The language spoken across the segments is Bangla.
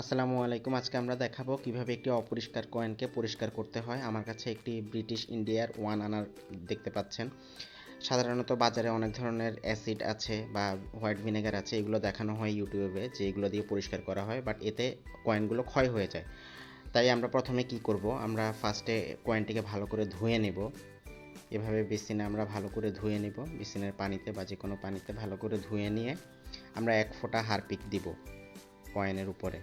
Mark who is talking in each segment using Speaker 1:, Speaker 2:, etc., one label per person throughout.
Speaker 1: আসসালামু আলাইকুম। আজকে আমরা দেখাবো কীভাবে একটি অপরিষ্কার কয়েনকে পরিষ্কার করতে হয়। আমার কাছে একটি ব্রিটিশ ইন্ডিয়ার ওয়ান আনার দেখতে পাচ্ছেন। সাধারণত বাজারে অনেক ধরনের অ্যাসিড আছে বা হোয়াইট ভিনেগার আছে, এগুলো দেখানো হয় ইউটিউবে যে এগুলো দিয়ে পরিষ্কার করা হয় বাট এতে কয়েনগুলো ক্ষয় হয়ে যায়। তাই আমরা প্রথমে কি করব? আমরা ফার্স্টে কয়েনটিকে ভালো করে ধুয়ে নেব। এভাবে বেসিনে আমরা ভালো করে ধুয়ে নেব। বেসিনের পানিতে বা যে কোনো পানিতে ভালো করে ধুয়ে নিয়ে আমরা এক ফোঁটা হারপিক দিব। কয়েনের উপরে।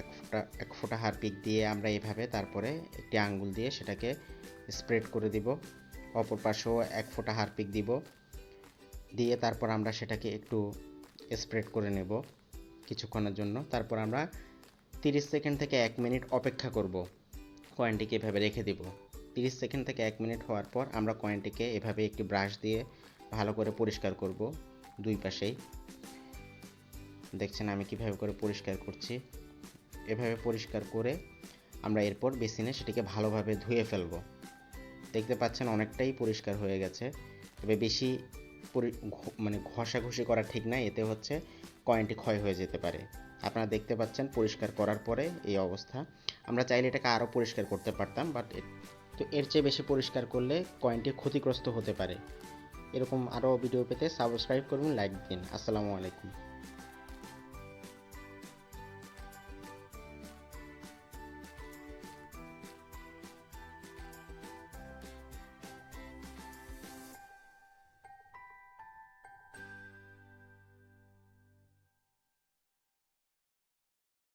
Speaker 1: এক ফোঁটা এক ফোঁটা হারপিক দিয়ে আমরা এভাবে তারপরে একটি আঙ্গুল দিয়ে সেটাকে স্প্রেড করে দিব। অপর পাশেও এক ফোঁটা হারপিক দিব। দিয়ে তারপর আমরা সেটাকে একটু স্প্রেড করে নেব কিছুক্ষণের জন্য। তারপর আমরা তিরিশ সেকেন্ড থেকে এক মিনিট অপেক্ষা করব কয়েনটিকে এভাবে রেখে দিব। তিরিশ সেকেন্ড থেকে এক মিনিট হওয়ার পর আমরা কয়েনটিকে এভাবে একটি ব্রাশ দিয়ে ভালো করে পরিষ্কার করব দুই পাশেই। দেখছেন আমি কীভাবে করে পরিষ্কার করছি। এভাবে পরিষ্কার করে আমরা এরপর বেসিনে সেটিকে ভালোভাবে ধুয়ে ফেলব। দেখতে পাচ্ছেন অনেকটাই পরিষ্কার হয়ে গেছে। তবে বেশি মানে ঘষাঘষি করা ঠিক না, এতে হচ্ছে কয়েনটি ক্ষয় হয়ে যেতে পারে। আপনারা দেখতে পাচ্ছেন পরিষ্কার করার পরে এই অবস্থা। আমরা চাইলে এটাকে আরও পরিষ্কার করতে পারতাম, বাট তো এর চেয়ে বেশি পরিষ্কার করলে কয়েনটি ক্ষতিগ্রস্ত হতে পারে। এরকম আরও ভিডিও পেতে সাবস্ক্রাইব করুন, লাইক দিন। আসসালামু আলাইকুম।